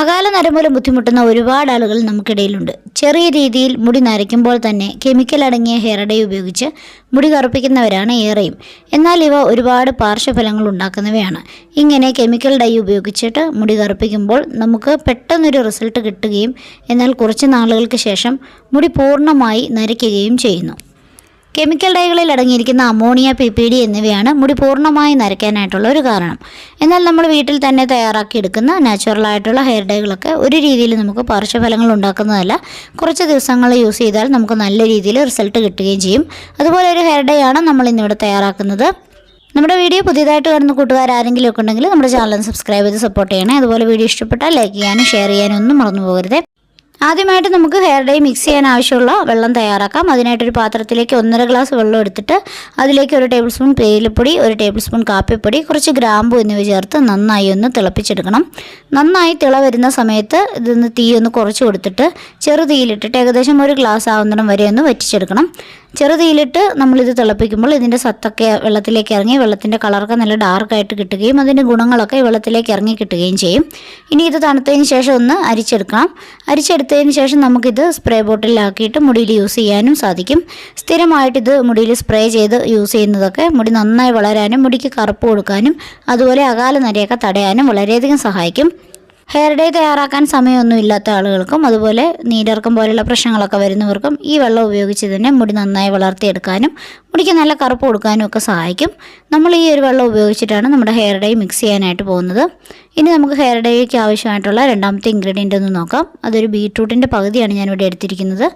അകാല നരമൂലം ബുദ്ധിമുട്ടുന്ന ഒരുപാട് ആളുകൾ നമുക്കിടയിലുണ്ട്. ചെറിയ രീതിയിൽ മുടി നരയ്ക്കുമ്പോൾ തന്നെ കെമിക്കൽ അടങ്ങിയ ഹെയർ ഡൈ ഉപയോഗിച്ച് മുടി കറുപ്പിക്കുന്നവരാണ് ഏറെയും. എന്നാൽ ഇവ ഒരുപാട് പാർശ്വഫലങ്ങൾ ഉണ്ടാക്കുന്നവയാണ്. ഇങ്ങനെ കെമിക്കൽ ഡൈ ഉപയോഗിച്ചിട്ട് മുടി കറുപ്പിക്കുമ്പോൾ നമുക്ക് പെട്ടെന്നൊരു റിസൾട്ട് കിട്ടുകയും എന്നാൽ കുറച്ച് നാളുകൾക്ക് ശേഷം മുടി പൂർണമായി നരയ്ക്കുകയും ചെയ്യുന്നു. കെമിക്കൽ ഡൈകളിൽ അടങ്ങിയിരിക്കുന്ന അമോണിയ പി പി ഡി എന്നിവയാണ് മുടി പൂർണമായി നരയ്ക്കാനായിട്ടുള്ള ഒരു കാരണം. എന്നാൽ നമ്മൾ വീട്ടിൽ തന്നെ തയ്യാറാക്കി എടുക്കുന്ന നാച്ചുറലായിട്ടുള്ള ഹെയർ ഡൈകളൊക്കെ ഒരു രീതിയിൽ നമുക്ക് പാർശ്വഫലങ്ങൾ ഉണ്ടാക്കുന്നതല്ല. കുറച്ച് ദിവസങ്ങൾ യൂസ് ചെയ്താൽ നമുക്ക് നല്ല രീതിയിൽ റിസൾട്ട് കിട്ടുകയും ചെയ്യും. അതുപോലെ ഒരു ഹെയർ ഡൈ ആണ് നമ്മൾ ഇന്നിവിടെ തയ്യാറാക്കുന്നത്. നമ്മുടെ വീഡിയോ പുതിയതായിട്ട് കാണുന്ന കൂട്ടുകാർ ആരെങ്കിലും ഒക്കെ ഉണ്ടെങ്കിൽ നമ്മുടെ ചാനൽ സബ്സ്ക്രൈബ് ചെയ്ത് സപ്പോർട്ട് ചെയ്യണേ. അതുപോലെ വീഡിയോ ഇഷ്ടപ്പെട്ടാൽ ലൈക്ക് ചെയ്യാനും ഷെയർ ചെയ്യാനും ഒന്നും മറന്നു പോകരുത്. ആദ്യമായിട്ട് നമുക്ക് ഹെയർ ഡൈ മിക്സ് ചെയ്യാൻ ആവശ്യമുള്ള വെള്ളം തയ്യാറാക്കാം. അതിനായിട്ടൊരു പാത്രത്തിലേക്ക് ഒന്നര ഗ്ലാസ് വെള്ളം എടുത്തിട്ട് അതിലേക്ക് ഒരു ടേബിൾ സ്പൂൺ തേയിലപ്പൊടി ഒരു ടേബിൾ സ്പൂൺ കാപ്പിപ്പൊടി കുറച്ച് ഗ്രാമ്പു എന്നിവ ചേർത്ത് നന്നായി ഒന്ന് തിളപ്പിച്ചെടുക്കണം. നന്നായി തിള വരുന്ന സമയത്ത് ഇതൊന്ന് തീ ഒന്ന് കുറച്ച് കൊടുത്തിട്ട് ചെറു തീയിലിട്ടിട്ട് ഏകദേശം ഒരു ഗ്ലാസ് ആവുന്നിടം വരെ ഒന്ന് വറ്റിച്ചെടുക്കണം. ചെറു തീയിലിട്ട് നമ്മളിത് തിളപ്പിക്കുമ്പോൾ ഇതിന്റെ സത്തൊക്കെ വെള്ളത്തിലേക്ക് ഇറങ്ങി വെള്ളത്തിന്റെ കളറൊക്കെ നല്ല ഡാർക്കായിട്ട് കിട്ടുകയും അതിന്റെ ഗുണങ്ങളൊക്കെ വെള്ളത്തിലേക്ക് ഇറങ്ങി കിട്ടുകയും ചെയ്യും. ഇനി ഇത് തണുത്തതിന് ശേഷം ഒന്ന് അരിച്ചെടുക്കണം. അരിച്ചെടുത്തതിന് ശേഷം നമുക്കിത് സ്പ്രേ ബോട്ടിലാക്കിയിട്ട് മുടിയിൽ യൂസ് ചെയ്യാനും സാധിക്കും. സ്ഥിരമായിട്ട് ഇത് മുടിയിൽ സ്പ്രേ ചെയ്ത് യൂസ് ചെയ്യുന്നതൊക്കെ മുടി നന്നായി വളരാനും മുടിക്ക് കറുപ്പ് കൊടുക്കാനും അതുപോലെ അകാല നരയൊക്കെ തടയാനും വളരെയധികം സഹായിക്കും. ഹെയർ ഡേ തയ്യാറാക്കാൻ സമയമൊന്നും ഇല്ലാത്ത ആളുകൾക്കും അതുപോലെ നീരിറക്കം പോലെയുള്ള പ്രശ്നങ്ങളൊക്കെ വരുന്നവർക്കും ഈ വെള്ളം ഉപയോഗിച്ച് തന്നെ മുടി നന്നായി വളർത്തിയെടുക്കാനും മുടിക്ക് നല്ല കറുപ്പ് കൊടുക്കാനും ഒക്കെ സഹായിക്കും. നമ്മൾ ഈ ഒരു വെള്ളം ഉപയോഗിച്ചിട്ടാണ് നമ്മുടെ ഹെയർ ഡൈ മിക്സ് ചെയ്യാനായിട്ട് പോകുന്നത്. ഇനി നമുക്ക് ഹെയർ ഡൈക്ക് ആവശ്യമായിട്ടുള്ള രണ്ടാമത്തെ ഇൻഗ്രീഡിയന്റ് ഒന്ന് നോക്കാം. അതൊരു ബീട്രൂട്ടിന്റെ പകുതിയാണ് ഞാനിവിടെ എടുത്തിരിക്കുന്നത്.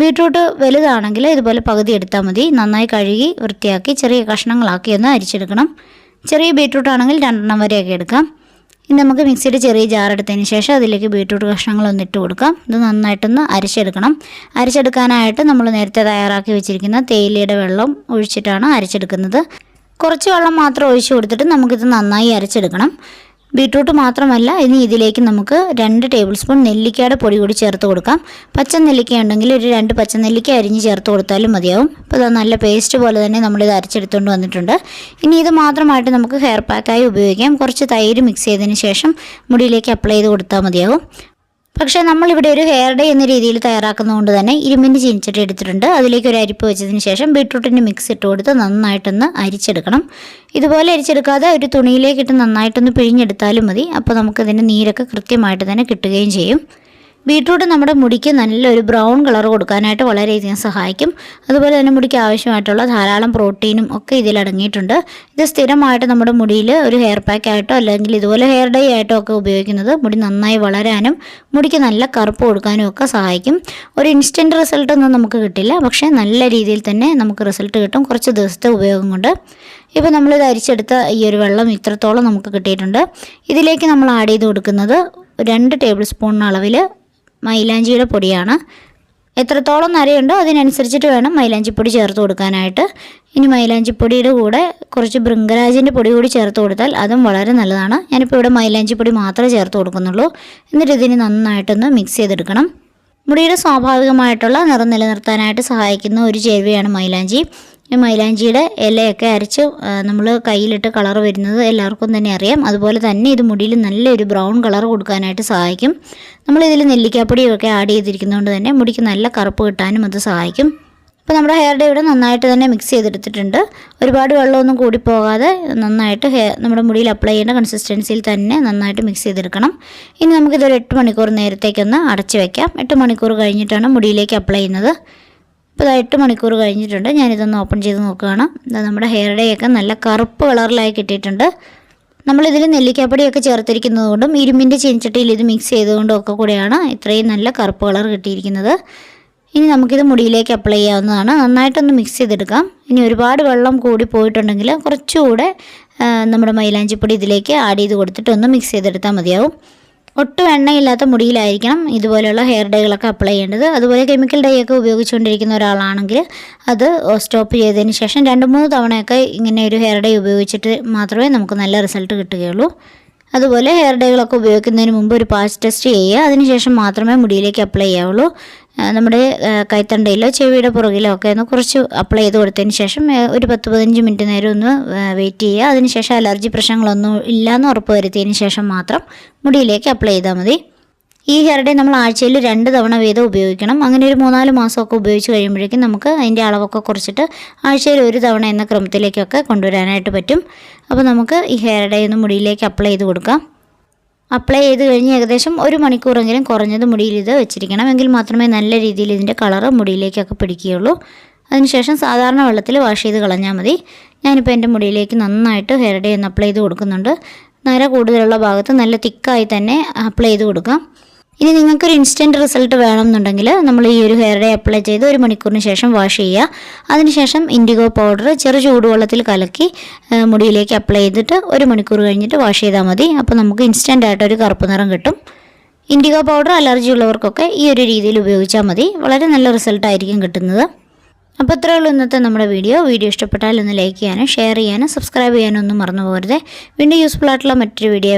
ബീട്രൂട്ട് വലുതാണെങ്കിൽ ഇതുപോലെ പകുതി എടുത്താൽ മതി. നന്നായി കഴുകി വൃത്തിയാക്കി ചെറിയ കഷ്ണങ്ങളാക്കി ഒന്ന് അരിച്ചെടുക്കണം. ചെറിയ ബീട്രൂട്ട് ആണെങ്കിൽ രണ്ടെണ്ണം വരെയൊക്കെ എടുക്കാം. ഇനി നമുക്ക് മിക്സിയുടെ ചെറിയ ജാർ എടുത്തതിന് ശേഷം അതിലേക്ക് ബീട്രൂട്ട് കഷ്ണങ്ങളൊന്ന് ഇട്ട് കൊടുക്കാം. ഇത് നന്നായിട്ടൊന്ന് അരച്ചെടുക്കണം. അരച്ചെടുക്കാനായിട്ട് നമ്മൾ നേരത്തെ തയ്യാറാക്കി വെച്ചിരിക്കുന്ന തേയിലയുടെ വെള്ളം ഒഴിച്ചിട്ടാണ് അരച്ചെടുക്കുന്നത്. കുറച്ച് വെള്ളം മാത്രം ഒഴിച്ചു കൊടുത്തിട്ട് നമുക്കിത് നന്നായി അരച്ചെടുക്കണം. ബീട്രൂട്ട് മാത്രമല്ല ഇനി ഇതിലേക്ക് നമുക്ക് രണ്ട് ടേബിൾ സ്പൂൺ നെല്ലിക്കയുടെ പൊടി കൂടി ചേർത്ത് കൊടുക്കാം. പച്ച നെല്ലിക്ക ഉണ്ടെങ്കിൽ ഒരു രണ്ട് പച്ച നെല്ലിക്ക അരിഞ്ഞ് ചേർത്ത് കൊടുത്താലും മതിയാവും. അപ്പോൾ ഇത് നല്ല പേസ്റ്റ് പോലെ തന്നെ നമ്മളിത് അരച്ചെടുത്തുകൊണ്ട് വന്നിട്ടുണ്ട്. ഇനി ഇത് മാത്രമായിട്ട് നമുക്ക് ഹെയർ പാക്കായി ഉപയോഗിക്കാം. കുറച്ച് തൈര് മിക്സ് ചെയ്തതിന് ശേഷം മുടിയിലേക്ക് അപ്ലൈ ചെയ്ത് കൊടുത്താൽ മതിയാവും. പക്ഷേ നമ്മളിവിടെ ഒരു ഹെയർ ഡേ എന്ന രീതിയിൽ തയ്യാറാക്കുന്നതുകൊണ്ട് തന്നെ ഇരുമ്പിന്റെ ചീനിച്ചട്ടി എടുത്തിട്ടുണ്ട്. അതിലേക്ക് ഒരു അരിപ്പ് വെച്ചതിന് ശേഷം ബീട്രൂട്ടിന്റെ മിക്സ് ഇട്ട് കൊടുത്ത് നന്നായിട്ടൊന്ന് അരിച്ചെടുക്കണം. ഇതുപോലെ അരിച്ചെടുക്കാതെ ഒരു തുണിയിലേക്കിട്ട് നന്നായിട്ടൊന്ന് പിഴിഞ്ഞെടുത്താലും മതി. അപ്പോൾ നമുക്കിതിന്റെ നീരൊക്കെ കൃത്യമായിട്ട് തന്നെ കിട്ടുകയും ചെയ്യും. ബീട്രൂട്ട് നമ്മുടെ മുടിക്ക് നല്ലൊരു ബ്രൗൺ കളർ കൊടുക്കാനായിട്ട് വളരെയധികം സഹായിക്കും. അതുപോലെ തന്നെ മുടിക്ക് ആവശ്യമായിട്ടുള്ള ധാരാളം പ്രോട്ടീനും ഒക്കെ ഇതിൽ അടങ്ങിയിട്ടുണ്ട്. ഇത് സ്ഥിരമായിട്ട് നമ്മുടെ മുടിയിൽ ഒരു ഹെയർ പാക്ക് ആയിട്ടോ അല്ലെങ്കിൽ ഇതുപോലെ ഹെയർ ഡൈ ആയിട്ടോ ഒക്കെ ഉപയോഗിക്കുന്നത് മുടി നന്നായി വളരാനും മുടിക്ക് നല്ല കറുപ്പ് കൊടുക്കാനും ഒക്കെ സഹായിക്കും. ഒരു ഇൻസ്റ്റന്റ് റിസൾട്ട് ഒന്നും നമുക്ക് കിട്ടില്ല. പക്ഷേ നല്ല രീതിയിൽ തന്നെ നമുക്ക് റിസൾട്ട് കിട്ടും. കുറച്ച് ദിവസത്തെ ഉപയോഗം കൊണ്ട്. ഇപ്പോൾ നമ്മളിത് അരിച്ചെടുത്ത ഈ ഒരു വെള്ളം ഇത്രത്തോളം നമുക്ക് കിട്ടിയിട്ടുണ്ട്. ഇതിലേക്ക് നമ്മൾ ആഡ് ചെയ്ത് കൊടുക്കുന്നത് രണ്ട് ടേബിൾ സ്പൂണിന് അളവിൽ മൈലാഞ്ചിയുടെ പൊടിയാണ്. എത്രത്തോളം നരയുണ്ടോ അതിനനുസരിച്ചിട്ട് വേണം മൈലാഞ്ചിപ്പൊടി ചേർത്ത് കൊടുക്കാനായിട്ട്. ഇനി മൈലാഞ്ചിപ്പൊടിയുടെ കൂടെ കുറച്ച് ബൃങ്കരാജിന്റെ പൊടി കൂടി ചേർത്ത് കൊടുത്താൽ അതും വളരെ നല്ലതാണ്. ഞാനിപ്പോൾ ഇവിടെ മൈലാഞ്ചിപ്പൊടി മാത്രമേ ചേർത്ത് കൊടുക്കുന്നുള്ളൂ. എന്നിട്ട് ഇതിന് നന്നായിട്ടൊന്ന് മിക്സ് ചെയ്തെടുക്കണം. മുടിയുടെ സ്വാഭാവികമായിട്ടുള്ള നിറം നിലനിർത്താനായിട്ട് സഹായിക്കുന്ന ഒരു ചേരുവയാണ് മൈലാഞ്ചി. മൈലാഞ്ചിയുടെ ഇലയൊക്കെ അരച്ച് നമ്മൾ കയ്യിലിട്ട് കളർ വരുന്നത് എല്ലാവർക്കും തന്നെ അറിയാം. അതുപോലെ തന്നെ ഇത് മുടിയിൽ നല്ലൊരു ബ്രൗൺ കളർ കൊടുക്കാനായിട്ട് സഹായിക്കും. നമ്മളിതിൽ നെല്ലിക്കാപ്പൊടിയൊക്കെ ആഡ് ചെയ്തിരിക്കുന്നതുകൊണ്ട് തന്നെ മുടിക്ക് നല്ല കറുപ്പ് കിട്ടാനും അത് സഹായിക്കും. അപ്പോൾ നമ്മുടെ ഹെയർ ഡേ ഇവിടെ നന്നായിട്ട് തന്നെ മിക്സ് ചെയ്തെടുത്തിട്ടുണ്ട്. ഒരുപാട് വെള്ളമൊന്നും കൂടി പോകാതെ നന്നായിട്ട് ഹെയർ നമ്മുടെ മുടിയിൽ അപ്ലൈ ചെയ്യേണ്ട കൺസിസ്റ്റൻസിയിൽ തന്നെ നന്നായിട്ട് മിക്സ് ചെയ്തെടുക്കണം. ഇനി നമുക്കിതൊരു എട്ട് മണിക്കൂർ നേരത്തേക്കൊന്ന് അടച്ച് വയ്ക്കാം എട്ട് മണിക്കൂർ കഴിഞ്ഞിട്ടാണ് മുടിയിലേക്ക് അപ്ലൈ ചെയ്യുന്നത്. ഇപ്പോൾ എട്ട് മണിക്കൂർ കഴിഞ്ഞിട്ടുണ്ട്. ഞാനിതൊന്ന് ഓപ്പൺ ചെയ്ത് നോക്കുകയാണ്. നമ്മുടെ ഹെയർ ഡേ ഒക്കെ നല്ല കറുപ്പ് കളറിലായി കിട്ടിയിട്ടുണ്ട്. നമ്മളിതിൽ നെല്ലിക്കാപ്പൊടിയൊക്കെ ചേർത്തിരിക്കുന്നത് കൊണ്ടും ഇരുമ്പിന്റെ ചീനിച്ചട്ടിയിൽ ഇത് മിക്സ് ചെയ്തുകൊണ്ടും ഒക്കെ കൂടെയാണ് ഇത്രയും നല്ല കറുപ്പ് കളർ കിട്ടിയിരിക്കുന്നത്. ഇനി നമുക്കിത് മുടിയിലേക്ക് അപ്ലൈ ചെയ്യാവുന്നതാണ്. നന്നായിട്ടൊന്ന് മിക്സ് ചെയ്തെടുക്കാം. ഇനി ഒരുപാട് വെള്ളം കൂടി പോയിട്ടുണ്ടെങ്കിൽ കുറച്ചുകൂടെ നമ്മുടെ മൈലാഞ്ചിപ്പൊടി ഇതിലേക്ക് ആഡ് ചെയ്ത് കൊടുത്തിട്ടൊന്ന് മിക്സ് ചെയ്തെടുത്താൽ മതിയാവും. ഒട്ടും എണ്ണയില്ലാത്ത മുടിയിലായിരിക്കണം ഇതുപോലെയുള്ള ഹെയർ ഡൈകളൊക്കെ അപ്ലൈ ചെയ്യേണ്ടത്. അതുപോലെ കെമിക്കൽ ഡൈ ഒക്കെ ഉപയോഗിച്ചുകൊണ്ടിരിക്കുന്ന ഒരാളാണെങ്കിൽ അത് സ്റ്റോപ്പ് ചെയ്തതിന് ശേഷം രണ്ട് മൂന്ന് തവണയൊക്കെ ഇങ്ങനെ ഒരു ഹെയർ ഡൈ ഉപയോഗിച്ചിട്ട് മാത്രമേ നമുക്ക് നല്ല റിസൾട്ട് കിട്ടുകയുള്ളൂ. അതുപോലെ ഹെയർ ഡൈകളൊക്കെ ഉപയോഗിക്കുന്നതിന് മുമ്പ് ഒരു പാച്ച് ടെസ്റ്റ് ചെയ്യുക. അതിനുശേഷം മാത്രമേ മുടിയിലേക്ക് അപ്ലൈ ചെയ്യാവുള്ളൂ. നമ്മുടെ കൈത്തണ്ടയിലോ ചെവിയുടെ പുറകിലോ ഒക്കെ ഒന്ന് കുറച്ച് അപ്ലൈ ചെയ്ത് കൊടുത്തതിന് ശേഷം ഒരു പത്ത് പതിനഞ്ച് മിനിറ്റ് നേരം ഒന്ന് വെയിറ്റ് ചെയ്യുക. അതിനുശേഷം അലർജി പ്രശ്നങ്ങളൊന്നും ഇല്ലയെന്ന് ഉറപ്പ് വരുത്തിയതിന് ശേഷം മാത്രം മുടിയിലേക്ക് അപ്ലൈ ചെയ്താൽ മതി. ഈ ഹെയർ ഡേ നമ്മൾ ആഴ്ചയിൽ രണ്ട് തവണ വീതം ഉപയോഗിക്കണം. അങ്ങനെ ഒരു മൂന്നാൽ മാസമൊക്കെ ഉപയോഗിച്ച് കഴിയുമ്പോഴേക്കും നമുക്ക് അതിന്റെ അളവൊക്കെ കുറച്ചിട്ട് ആഴ്ചയിൽ ഒരു തവണ എന്ന ക്രമത്തിലേക്കൊക്കെ കൊണ്ടുവരാനായിട്ട് പറ്റും. അപ്പോൾ നമുക്ക് ഈ ഹെയർ ഡേ ഒന്ന് മുടിയിലേക്ക് അപ്ലൈ ചെയ്ത് കൊടുക്കാം. അപ്ലൈ ചെയ്ത് കഴിഞ്ഞ് ഏകദേശം ഒരു മണിക്കൂറെങ്കിലും കുറഞ്ഞത് മുടിയിൽ ഇത് വെച്ചിരിക്കണം. എങ്കിൽ മാത്രമേ നല്ല രീതിയിൽ ഇതിന്റെ കളറ് മുടിയിലേക്കൊക്കെ പിടിക്കുകയുള്ളൂ. അതിനുശേഷം സാധാരണ വെള്ളത്തിൽ വാഷ് ചെയ്ത് കളഞ്ഞാൽ മതി. ഞാനിപ്പോൾ എന്റെ മുടിയിലേക്ക് നന്നായിട്ട് ഹെയർ ഡേ ഒന്ന് അപ്ലൈ ചെയ്ത് കൊടുക്കുന്നുണ്ട്. നര കൂടുതലുള്ള ഭാഗത്ത് നല്ല തിക്കായി തന്നെ അപ്ലൈ ചെയ്ത് കൊടുക്കാം. ഇനി നിങ്ങൾക്കൊരു ഇൻസ്റ്റന്റ് റിസൾട്ട് വേണമെന്നുണ്ടെങ്കിൽ നമ്മൾ ഈ ഒരു ഹെയർ ഡേ അപ്ലൈ ചെയ്ത് ഒരു മണിക്കൂറിന് ശേഷം വാഷ് ചെയ്യുക. അതിനുശേഷം ഇൻഡിഗോ പൗഡർ ചെറു ചൂടുവെള്ളത്തിൽ കലക്കി മുടിയിലേക്ക് അപ്ലൈ ചെയ്തിട്ട് ഒരു മണിക്കൂർ കഴിഞ്ഞിട്ട് വാഷ് ചെയ്താൽ മതി. അപ്പോൾ നമുക്ക് ഇൻസ്റ്റന്റ് ആയിട്ട് ഒരു കറുപ്പ് നിറം കിട്ടും. ഇൻഡിഗോ പൗഡർ അലർജി ഉള്ളവർക്കൊക്കെ ഈ ഒരു രീതിയിൽ ഉപയോഗിച്ചാൽ മതി. വളരെ നല്ല റിസൾട്ടായിരിക്കും കിട്ടുന്നത്. അപ്പോൾ ഇത്രയേ ഉള്ളൂ ഇന്നത്തെ നമ്മുടെ വീഡിയോ. വീഡിയോ ഇഷ്ടപ്പെട്ടാൽ ഒന്ന് ലൈക്ക് ചെയ്യാനും ഷെയർ ചെയ്യാനും സബ്സ്ക്രൈബ് ചെയ്യാനും ഒന്നും മറന്നു പോകരുത്. വീണ്ടും യൂസ്ഫുൾ ആയിട്ടുള്ള മറ്റൊരു വീഡിയോ